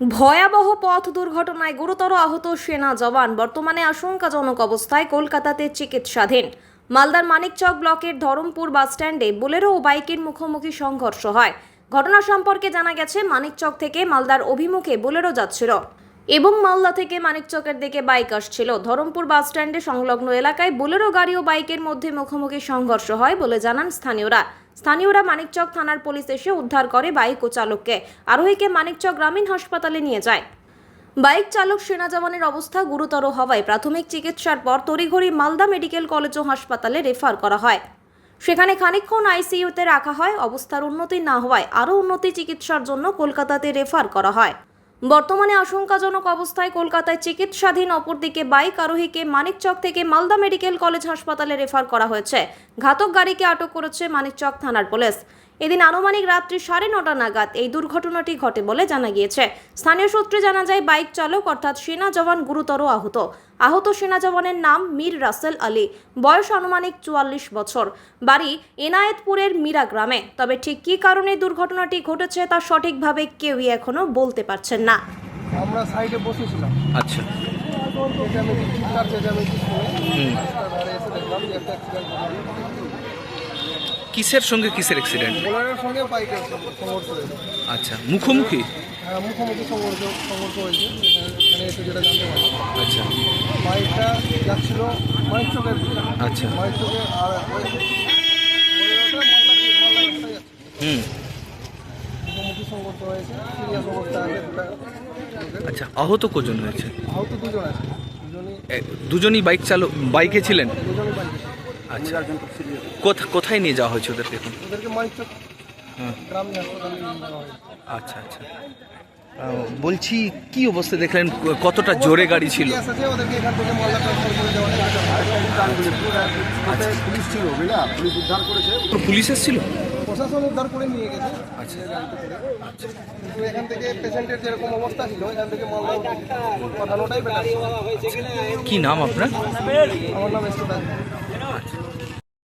ভয়াবহ পথ দুর্ঘটনায় গুরুতর আহত সেনা জওয়ান। বর্তমানে আশঙ্কাজনক অবস্থায় কলকাতাতে চিকিৎসাধীন। মালদার মানিকচক ব্লকের ধরমপুর বাসস্ট্যান্ডে বোলেরো ও বাইকের মুখোমুখি সংঘর্ষ হয়। ঘটনা সম্পর্কে জানা গেছে, মানিকচক থেকে মালদার অভিমুখে বোলেরো যাচ্ছিল। এবং মালদা থেকে মানিকচকের দিকে বাইক আসছিল। ধরমপুর বাস স্ট্যান্ডে সংলগ্ন এলাকায় বোলেরো গাড়ি ও বাইকের মধ্যে মুখোমুখি সংঘর্ষ হয় বলে জানান স্থানীয়রা। স্থানীয়রা মানিকচক থানার পুলিশ এসে উদ্ধার করে বাইক ও চালককে। আরোহীকে মানিকচক গ্রামীণ হাসপাতালে নিয়ে যায়। বাইক চালক সেনা জওয়ানের অবস্থা গুরুতর হওয়ায় প্রাথমিক চিকিৎসার পর তড়িঘড়ি মালদা মেডিকেল কলেজ ও হাসপাতালে রেফার করা হয়। সেখানে খানিকক্ষণ আইসিইউতে রাখা হয়। অবস্থার উন্নতি না হওয়ায় আরও উন্নতি চিকিৎসার জন্য কলকাতাতে রেফার করা হয়। বর্তমানে আশঙ্কাজনক অবস্থায় কলকাতায় চিকিৎসাধীন অপরদিকে বাইক আরোহীকে মানিকচক থেকে মালদা মেডিকেল কলেজ হাসপাতালে রেফার করা হয়েছে। ঘাতক গাড়িকে আটক করেছে মানিকচক থানার পুলিশ। এদিন আনুমানিক রাত্রি সাড়ে নটা নাগাদ এই দুর্ঘটনাটি ঘটে বলে জানা গিয়েছে। স্থানীয় সূত্রে জানা যায় বাইক চালক অর্থাৎ সেনা জওয়ান গুরুতর আহত। আহত সেনা জওয়ানের নাম মীর রাসেল আলী। বয়স আনুমানিক চুয়াল্লিশ বছর। বাড়ি এনায়েতপুরের মীরা গ্রামে। তবে ঠিক কী কারণে দুর্ঘটনাটি ঘটেছে তা সঠিকভাবে কেউই এখনও বলতে পারছেন না। আমরা সাইডে বসেছিলাম। আচ্ছা। চেঁচামেচি চিৎকার চেঁচামেচি শুনে হুম। রাস্তার ধারে এসে দেখলাম যে একটা অ্যাক্সিডেন্ট কিসের সঙ্গে কিসের অ্যাক্সিডেন্ট বোলারের সঙ্গে বাইকের সংঘর্ষ হয়েছে আচ্ছা মুখোমুখি? হ্যাঁ মুখোমুখি সংঘর্ষ সংঘর্ষ হয়েছে। এখানে এখানে এসে যেটা জানতে পারলাম। আচ্ছা। বাইকটা যাচ্ছিল মাইক চকের দিকে। আচ্ছা। আর হুম। মুখোমুখি সংঘর্ষ হয়েছে সিরিয়াস অবস্থা আছে আচ্ছা আহত কজন হয়েছে? আহত দুজন আছে। দুজনই দুজনই বাইক চালক বাইকে ছিলেন? দুজনই বাইকে আচ্ছা। কোথা- কোথায় নিয়ে যাওয়া হয়েছে ওদেরকে এখন আচ্ছা আচ্ছা। বলছি কি অবস্থা দেখলেন? কতটা জোরে গাড়ি ছিল? সিরিয়াস আছে ওদেরকে এখান থেকে মালদা করে দেওয়া হয়েছে। পুলিশ ছিল বুঝলা? পুলিশ উদ্ধার করেছে। পুলিশ এসেছিল? প্রশাসন উদ্ধার করে নিয়ে গেছে। আচ্ছা। কিন্তু এখান থেকে পেশেন্টের যেরকম অবস্থা ছিল এখান থেকে মালদা পাঠানোটাই কি নাম আপনার? আমার নাম এসে